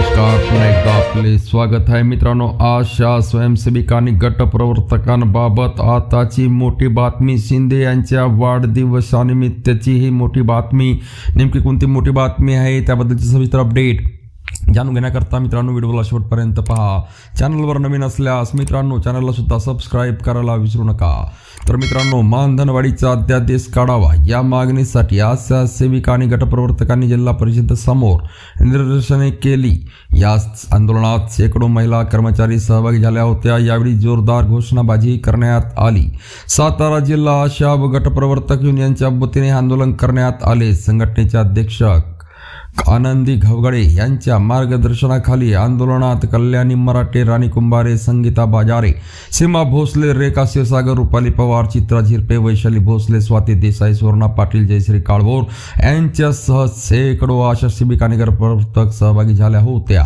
आपले स्वागत आहे. मित्रांनो आशा स्वयंसेविकांनी गट प्रवर्तकांबाबत आताची मोठी बातमी शिंदे यांच्या वाढदिवसानिमित्तची ही मोठी बातमी. नेमकी कोणती मोठी बातमी आहे? त्याबद्दलची सविस्तर अपडेट जाणून घेण्याकरता मित्रांनो व्हिडिओला शेवटपर्यंत पहा. चॅनलवर नवीन असल्यास मित्रांनो चॅनलला सुद्धा सबस्क्राईब करायला विसरू नका. तर मित्रांनो मानधनवाढीचा अध्यादेश काढावा. या मागणीसाठी आशा सेविका आणि गटप्रवर्तकांनी जिल्हा परिषद समोर निदर्शने केली. या आंदोलनात शेकडो महिला कर्मचारी सहभागी झाल्या होत्या. यावेळी जोरदार घोषणाबाजी करण्यात आली. सातारा जिल्हा आशा व गटप्रवर्तक युनियनच्या वतीने आंदोलन करण्यात आले. संघटनेचे अध्यक्ष आनंदी घवगडे यांच्या मार्गदर्शनाखाली आंदोलनात कल्याणी मराठे राणी कुंभारे संगीता बाजारे सीमा भोसले रेखा क्षीरसागर रुपाली पवार चित्रा झिरपे वैशाली भोसले स्वाती देसाई सुवर्णा पाटील जयश्री काळभोर यांच्यासह शेकडो आशा शिबिका आणि प्रवर्तक सहभागी झाल्या होत्या.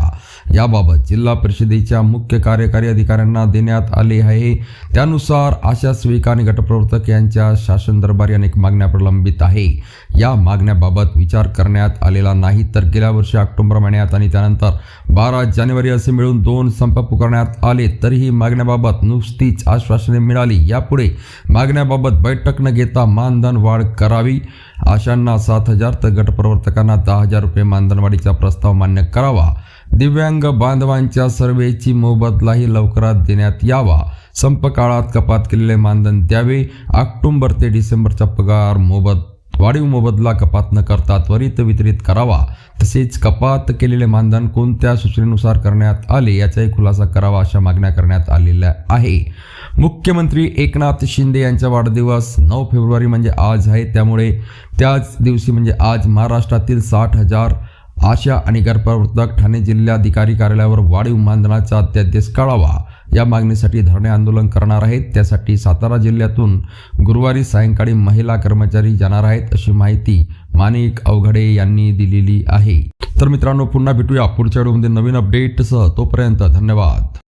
याबाबत जिल्हा परिषदेच्या मुख्य कार्यकारी अधिकाऱ्यांना देण्यात आले आहे. त्यानुसार आशा सेविका आणि गटप्रवर्तक यांच्या शासन दरबारी अनेक मागण्या प्रलंबित आहे. या मागण्याबाबत विचार करण्यात आलेला नाही. तर गेल्या वर्षी ऑक्टोबर महिन्यात आणि त्यानंतर बारा जानेवारी असे मिळून दोन संप पुकारण्यात आले तरीही मागण्याबाबत नुसतीच आश्वासने मिळाली. यापुढे मागण्याबाबत बैठक न घेता मानधन वाढ करावी आशांना सात हजार तर गटप्रवर्तकांना दहा हजार रुपये मानधनवाढीचा प्रस्ताव मान्य करावा. दिव्यांग बांधवांच्या सर्वेची मोबदलाही लवकरात देण्यात यावा. संप काळात कपात केलेले मानधन द्यावे. ऑक्टोबर ते डिसेंबरचा पगार मोबद वाढीव मोबदला कपात न करता त्वरित वितरित करावा. तसेच कपात केलेले मानधन कोणत्या सूचनेनुसार करण्यात आले याचाही खुलासा करावा अशा मागण्या करण्यात आलेल्या आहे. मुख्यमंत्री एकनाथ शिंदे यांचा वाढदिवस नऊ फेब्रुवारी म्हणजे आज आहे. त्यामुळे त्याच दिवशी म्हणजे आज महाराष्ट्रातील साठ हजार आशा आणि गटप्रवर्तक ठाणे जिल्हाधिकारी कार्यालयावर वाढीव मानधनाचा अध्यादेश काढावा. या मागणीसाठी धरणे आंदोलन करणार आहेत. त्यासाठी सातारा जिल्ह्यातून गुरुवारी सायंकाळी महिला कर्मचारी जाणार आहेत अशी माहिती माणिक अवघडे यांनी दिलेली आहे. तर मित्रांनो पुन्हा भेटूया पुढच्या व्हिडिओमध्ये नवीन अपडेटसह तोपर्यंत धन्यवाद.